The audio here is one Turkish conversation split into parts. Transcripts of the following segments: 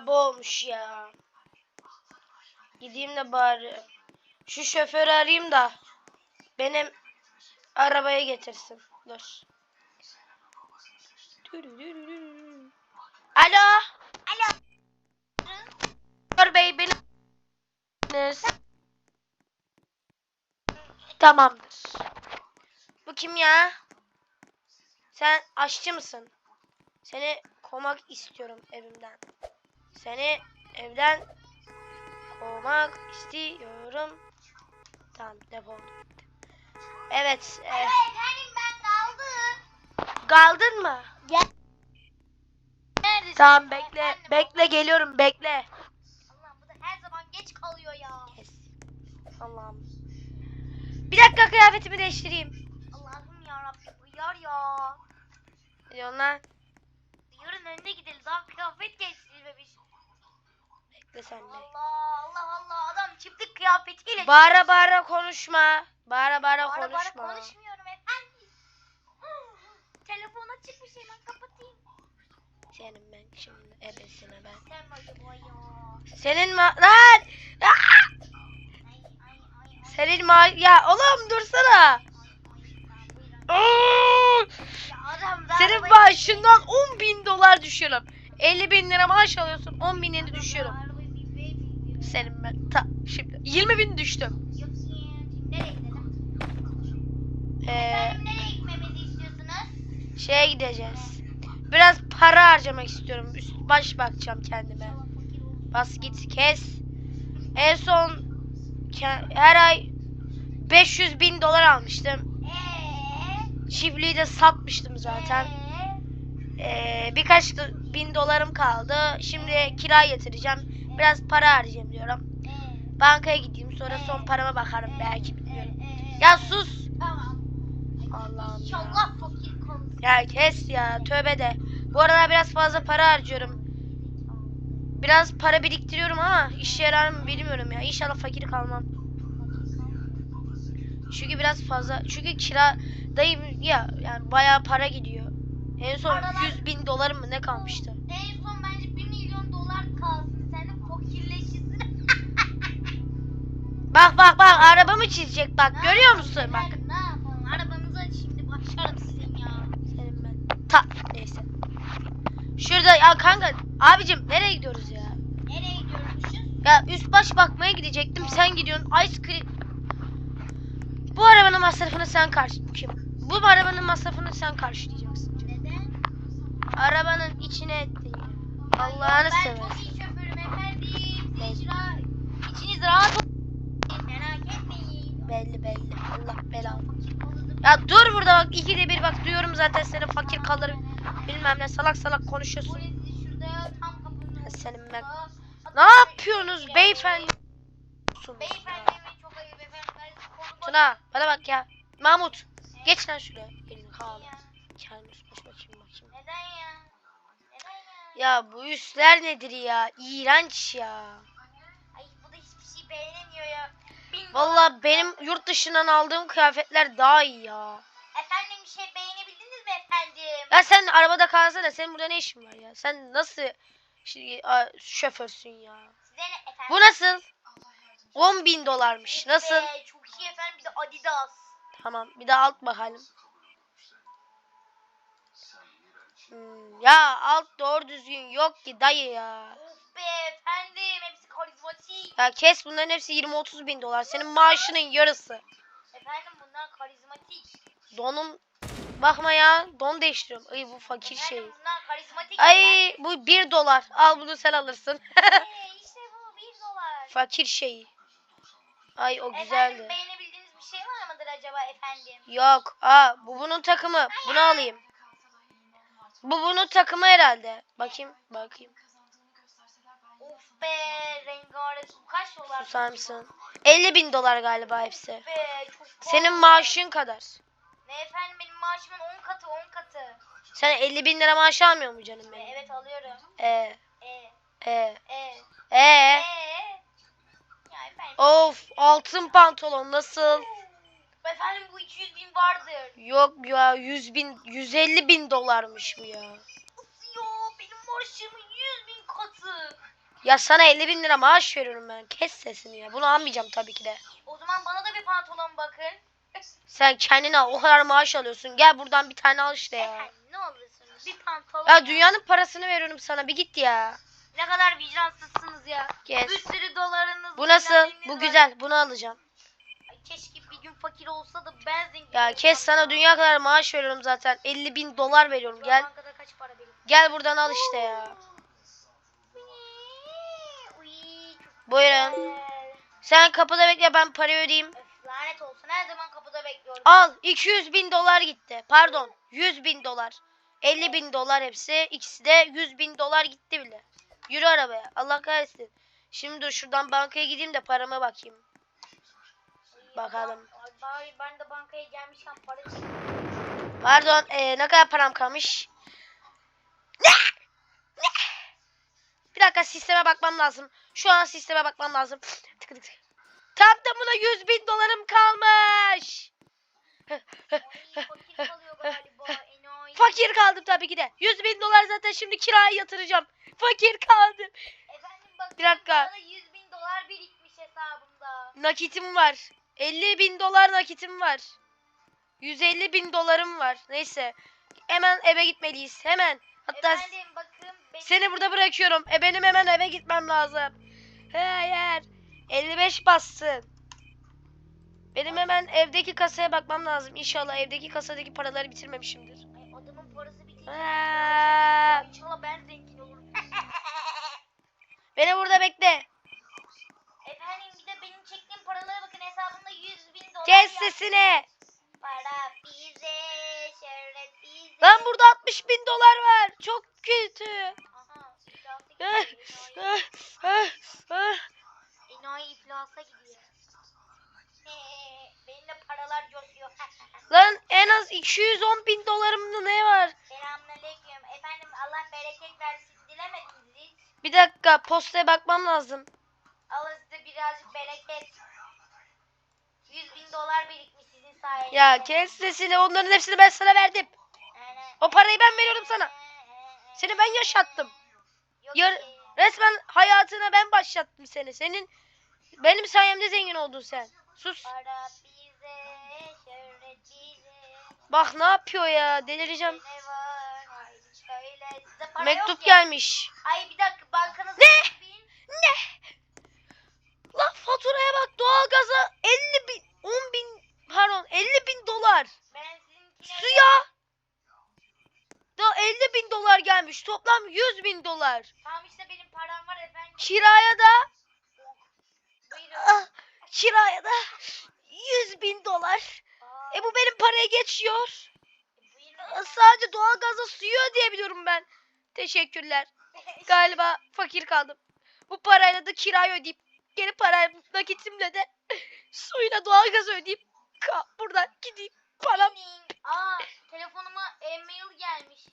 Sabah olmuş ya. Gideyim de bari. Şu şoförü arayayım da benim arabaya getirsin. Dur. Alo. Alo. Şoför bey benim. Tamamdır. Bu kim ya? Sen aşçı mısın? Seni kovmak istiyorum evimden. Seni evden kovmak istiyorum. Tamam defol. Evet. e, ben kaldım. kaldın mı? Gel. Neredesin? Tamam bekle. Efendim, Bekle geliyorum bekle. Allah'ım bu da her zaman geç kalıyor ya. Kes. Allah'ım. Bir dakika kıyafetimi değiştireyim. Allah'ım yarabbim uyar ya. Ne diyorsun lan? Yarın önüne gidelim daha kıyafet geçtirmemiş. Bekle sen de. Allah Allah Allah adam çiftlik kıyafetiyle. Bağıra bağıra konuşma. Bağıra bağıra Bağıra bağıra konuşma. konuşmuyorum efendim. Telefona çıkmış hemen kapatayım. Senin ben şimdi ebesine ben. Sen acaba ya? Senin ma... Lan! Senin ma... Ya oğlum dursana. Senin maaşından 10 bin dolar düşüyorum. 50 bin lira maaş alıyorsun 10 bin lira düşüyorum. Arabayı bir ver, bir ver. Senin ben ta şimdi 20 bin düştüm. Yok şimdi nereye gidelim? Ee, Efendim nereye gitmemizi istiyorsunuz? şeye gideceğiz. Biraz para harcamak istiyorum. Üst baş bakacağım kendime. İnşallah fakir oluruz. Bas git kes. En son ke- her ay 500 bin dolar almıştım. Eee? Çiftliği de satmıştım zaten. Eee? Ee, birkaç do- bin dolarım kaldı. Şimdi kira yatıracağım. Biraz para harcayayım diyorum. Eee? Bankaya gideyim sonra son parama bakarım belki bilmiyorum. Eee? Ya sus. Tamam. Allah'ım ya. Ya kes ya tövbe de. Bu aralar biraz fazla para harcıyorum. Biraz para biriktiriyorum ama işe yarar mı bilmiyorum ya. İnşallah fakir kalmam. Çünkü biraz fazla. Çünkü kira dayım ya yani bayağı para gidiyor. En son Aralar- 100 bin dolarım mı ne kalmıştı? Bak bak bak arabamı çizecek bak Ne görüyor musun bak. Ne yapalım? Arabanıza şimdi başlarım sizin ya. Senin ben. Ta neyse. Şurada ya kanka abicim nereye gidiyoruz ya? Nereye gidiyormuşuz? Ya üst baş bakmaya gidecektim. Sen gidiyorsun. Ice cream. Bu arabanın masrafını sen karşı kim? Bu arabanın masrafını sen karşılayacaksın. Neden? Arabanın içine ettin ya. Allah'ını Ben çok seversen. iyi şoförüm efendim. Siz içiniz rahat olsun. Belli belli. Allah belanı. Ya dur burada bak ikide bir bak duyuyorum zaten seni fakir kalır bilmem ne salak salak konuşuyorsun. Kapının Senin ben-. Ne yapıyorsunuz beyefendi? Tuna bana bak ya. Mahmut geç lan şuraya. Elini kağıt. Ya. Kendini baş bakayım bakayım. Neden ya? Neden ya? Ya bu üstler nedir ya? İğrenç ya. Ay bu da hiçbir beğenemiyor ya. Bin Vallahi benim yurt dışından aldığım kıyafetler daha iyi ya. Efendim bir şey beğenebildiniz mi efendim? Ya sen arabada kalsana. Senin burada ne işin var ya? Sen nasıl şey, a, şoförsün ya? Size ne efendim? Bu nasıl? 10 bin dolarmış. Nasıl? Be, çok iyi efendim bir de Adidas. Tamam. Bir de alt bakalım. Hmm, ya alt doğru düzgün yok ki dayı ya. Of be efendim. Ya kes bunların hepsi 20-30 bin dolar. Senin maaşının yarısı. Efendim bunlar karizmatik. Donum bakma ya. Don değiştiriyorum. Ay bu fakir şey. Efendim bunlar karizmatik. Ay bu 1 dolar. Al bunu sen alırsın. Ee, işte bu 1 dolar. fakir şeyi. Ay o Efendim güzeldi. beğenebildiğiniz bir şey var mıdır acaba efendim? Yok. Aa bu bunun takımı. Bunu alayım. Bu bunun takımı herhalde. Bakayım. Bakayım. Be rengarenk. Kaç dolar? Susar mısın? 50 bin dolar galiba hepsi. Be Senin maaşın kadar. Ne efendim benim maaşımın 10 katı 10 katı. Sen 50 bin lira maaş almıyor mu canım Be, benim? evet alıyorum. Ee, E e, e e. e. Ya efendim. Of altın pantolon nasıl? Efendim bu 200 bin vardır. Yok ya 100 bin 150 bin dolarmış bu ya. Nasıl ya benim maaşımın 100 bin katı. Ya sana 50 bin lira maaş veriyorum ben. Kes sesini ya. Bunu almayacağım tabii ki de. O zaman bana da bir pantolon bakın. Sen kendine o kadar maaş alıyorsun. Gel buradan bir tane al işte ya. Efendim ne olursunuz bir pantolon. Ya dünyanın parasını veriyorum sana. Bir git ya. Ne kadar vicdansızsınız ya. Kes. Bir sürü dolarınız. Bu nasıl? Bu var. güzel. Bunu alacağım. Ay, keşke bir gün fakir olsa da ben zengin Ya kes sana dünya kadar maaş veriyorum zaten. 50 bin dolar veriyorum. Gel. bankada kaç para benim? Gel buradan al işte ya. Uy, çok Buyurun. Sen kapıda bekle ben parayı ödeyeyim. Öf, lanet olsun her zaman kapıda bekliyorum. Al 200 bin dolar gitti. Pardon 100 bin dolar. 50 bin dolar hepsi. İkisi de 100 bin dolar gitti bile. Yürü arabaya. Allah kahretsin. Şimdi dur şuradan bankaya gideyim de parama bakayım. Bakalım. Ay, ben de bankaya gelmişken para Pardon ee, ne kadar param kalmış? Ne? Bir dakika sisteme bakmam lazım. Şu an sisteme bakmam lazım. Tık tık tık. Tam tamına 100 bin dolarım kalmış. Fakir kaldım tabii ki de. 100 bin dolar zaten şimdi kiraya yatıracağım. Fakir kaldım. Efendim bakın Bir dakika. bana 100 bin dolar birikmiş hesabımda. Nakitim var. 50 bin dolar nakitim var. 150 bin dolarım var. Neyse. Hemen eve gitmeliyiz. Hemen. Hatta Efendim bakın seni burada bırakıyorum. E benim hemen eve gitmem lazım. Hayır. 55 bassın. Benim hemen evdeki kasaya bakmam lazım. İnşallah evdeki kasadaki paraları bitirmemişimdir. Ay, adamın parası bitince Aa, İnşallah ben zengin olurum. beni burada bekle. Efendim bir de benim çektiğim paralara bakın hesabımda 100 bin dolar Kes sesini. Para bize, şöhret bize. Lan burada 60 bin dolar var. Çok kötü. Aha, iflasa Ah, gidiyor. ah, ah, ah. Enayi, iflasa gidiyor. Benim de paralar coşuyor. Lan en az 210 bin dolarımda ne var? Selamünaleyküm. Efendim Allah bereket versin. Dilemediniz hiç. Bir dakika postaya bakmam lazım. Allah size birazcık bereket. 100 bin dolar birikmiş sizin sayenizde. Ya kes sesini onların hepsini ben sana verdim. O parayı ben veriyorum sana. Seni ben yaşattım. Yar resmen hayatına ben başlattım seni. Senin benim sayemde zengin oldun sen. Sus. Bak ne yapıyor ya delireceğim. Mektup gelmiş. Ay bir dakika bankanız Ne? 100 bin. Ne? Lan faturaya bak doğalgaza 50 bin 10 bin pardon 50 bin dolar. Suya da 50 bin dolar gelmiş. Toplam 100 bin dolar. Tamam işte benim param var efendim. Kiraya da ah, kiraya da 100 bin dolar. Aa, E bu benim paraya geçiyor. buyurun. Sadece doğalgaza suyu ödeyebiliyorum ben. Teşekkürler. Galiba fakir kaldım. Bu parayla da kirayı ödeyip geri parayı nakitimle de suyla doğalgaz ödeyip ka- buradan gideyim. Param. Aa telefonuma e-mail gelmiş.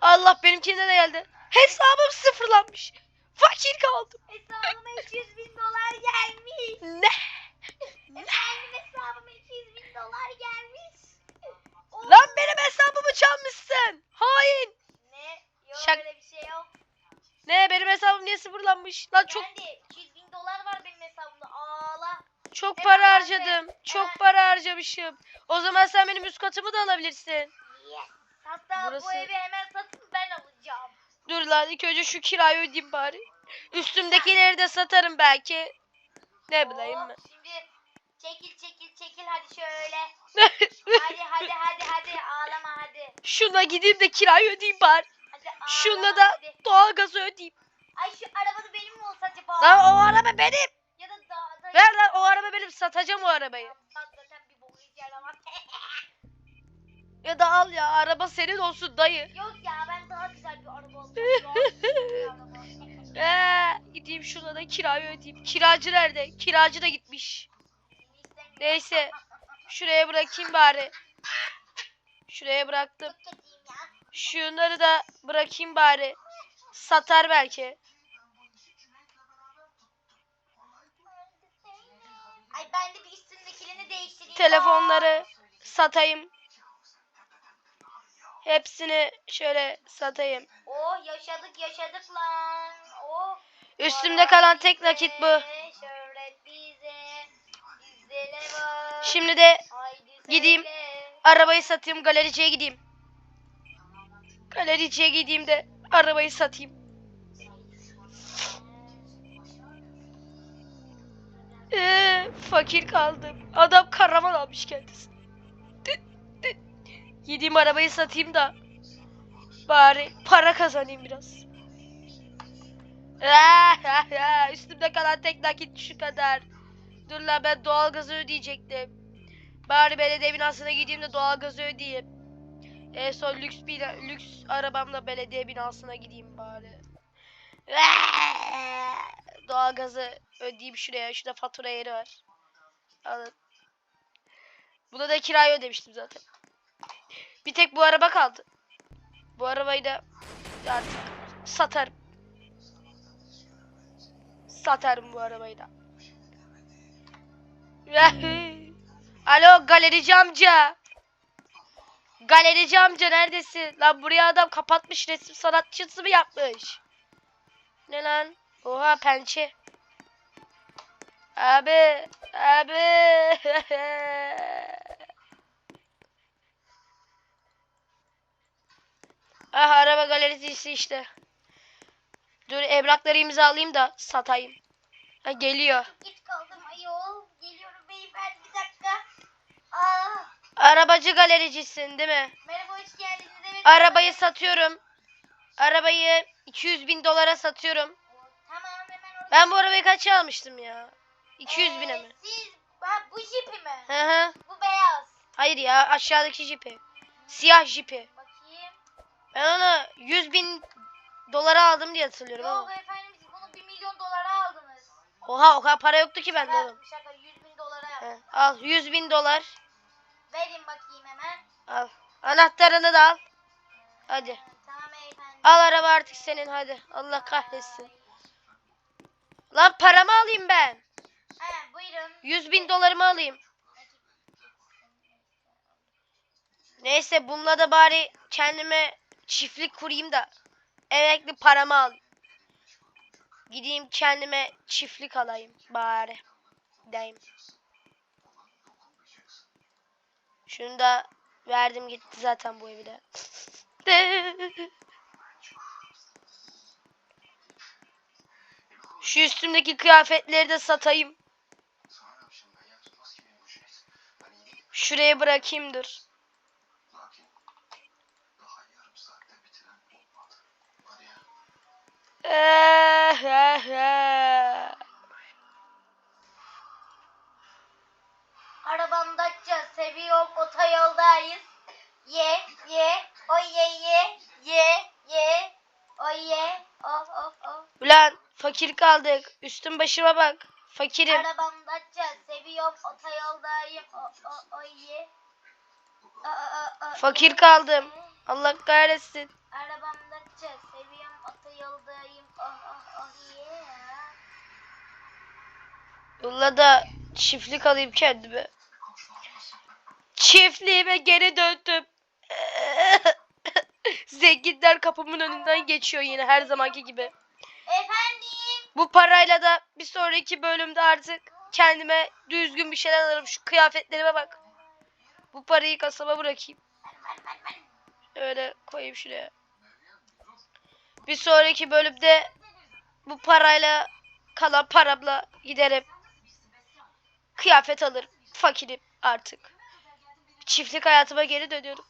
Allah benimkine de geldi. Hesabım sıfırlanmış. Fakir kaldım. Hesabıma 200 bin dolar gelmiş. Ne? Efendim hesabıma 200 bin dolar gelmiş. Oo, Lan benim hesabımı çalmışsın. Hain. Ne? Yok Şak- öyle bir şey yok. Ne benim hesabım niye sıfırlanmış? Lan çok de 200 bin dolar var benim. Çok para harcadım. Çok para harcamışım. O zaman sen benim üst katımı da alabilirsin. Yes. Hatta Burası- bu evi hemen satın ben alacağım. Dur lan ilk önce şu kirayı ödeyeyim bari. Üstümdekileri de satarım belki. Ne bileyim ben. Şimdi çekil çekil çekil hadi şöyle. hadi hadi hadi hadi ağlama hadi. Şuna gideyim de kirayı ödeyeyim bari. Hadi ağlama Şuna da hadi. doğalgazı ödeyeyim. Ay şu araba da benim mi olsa acaba? Lan o araba benim. Ya da dağda. Ver lan araba benim satacağım o arabayı. Bir boku. Ya da al ya araba senin olsun dayı. Yok ya ben daha güzel bir araba alacağım. ya. Bir araba. Ee, gideyim şuna da kirayı ödeyeyim. Kiracı nerede? Kiracı da gitmiş. Neyse. Şuraya bırakayım bari. Şuraya bıraktım. Şunları da bırakayım bari. Satar belki. Ay ben de bir üstündekilerini değiştireyim. Telefonları satayım. Hepsini şöyle satayım. Oh yaşadık yaşadık lan. Oh. Üstümde kalan tek nakit bu. Şimdi de gideyim. arabayı satayım galericiye gideyim. Galericiye gideyim de arabayı satayım. Ee, fakir kaldım. Adam karavan almış kendisi. Gideyim arabayı satayım da bari para kazanayım biraz. Üstümde kalan tek nakit şu kadar. Dur lan ben doğalgazı ödeyecektim. Bari belediye binasına gideyim de doğalgazı ödeyeyim. En son lüks bir lüks arabamla belediye binasına gideyim bari. Doğalgazı ödeyeyim şuraya. Şurada fatura yeri var. Alın. Buna da kirayı ödemiştim zaten. Bir tek bu araba kaldı. Bu arabayı da artık satarım. Satarım bu arabayı da. Alo galerici amca. Galerici amca neredesin? Lan buraya adam kapatmış resim sanatçısı mı yapmış? Ne lan? Oha pençe. Abi, abi. ah araba galerisi işte. Dur evrakları imzalayayım da satayım. Ha, geliyor. Geç kaldım ayol. Geliyorum beyefendi bir dakika. Aa, Arabacı galericisin değil mi? merhaba hoş geldiniz. Evet. Arabayı satıyorum. Arabayı 200 bin dolara satıyorum. Ben bu arabayı kaça almıştım ya? 200 bine Ee, mi? Siz ha, bu jipi mi? Hı hı. Bu beyaz. Hayır ya aşağıdaki jipi. Siyah jipi. Bakayım. Ben onu 100 bin dolara aldım diye hatırlıyorum Yok ama. efendim siz bunu 1 milyon dolara aldınız. Oha o kadar para yoktu ki bende oğlum. şaka 100 bin dolara He, yaptım. al 100 bin dolar. Verin bakayım hemen. Al. Anahtarını da al. Hadi. Ee, Tamam beyefendi. Al araba artık senin hadi. Allah kahretsin. Lan paramı alayım ben. Ha buyurun. 100 bin dolarımı alayım. Neyse bununla da bari kendime çiftlik kurayım da emekli paramı alayım. Gideyim kendime çiftlik alayım bari. Deyim. Şunu da verdim gitti zaten bu evi de. Şu üstümdeki kıyafetleri de satayım. Şuraya bırakayım dur. Arabamda. Seviyorum otoyoldayız. Ye ye. Oy ye ye. Ye ye. Oy ye. Oh oh oh. Ulan fakir kaldık. Üstüm başıma bak. Fakirim. Arabamda açacağız. Seviyorum otoyoldayım. O o oy ye. O, o, o, o, Fakir kaldım. Allah kahretsin. Arabamda açacağız. Seviyorum otoyoldayım. Oh oh oh ye. Da çiftlik alayım kendime. Çiftliğime geri döndüm. Zenginler kapımın önünden geçiyor yine her zamanki gibi. Efendim. Bu parayla da bir sonraki bölümde artık kendime düzgün bir şeyler alırım. Şu kıyafetlerime bak. Bu parayı kasaba bırakayım. Öyle koyayım şuraya. Bir sonraki bölümde bu parayla kalan paramla giderim. Kıyafet alırım. Fakirim artık. Çiftlik hayatıma geri dönüyorum.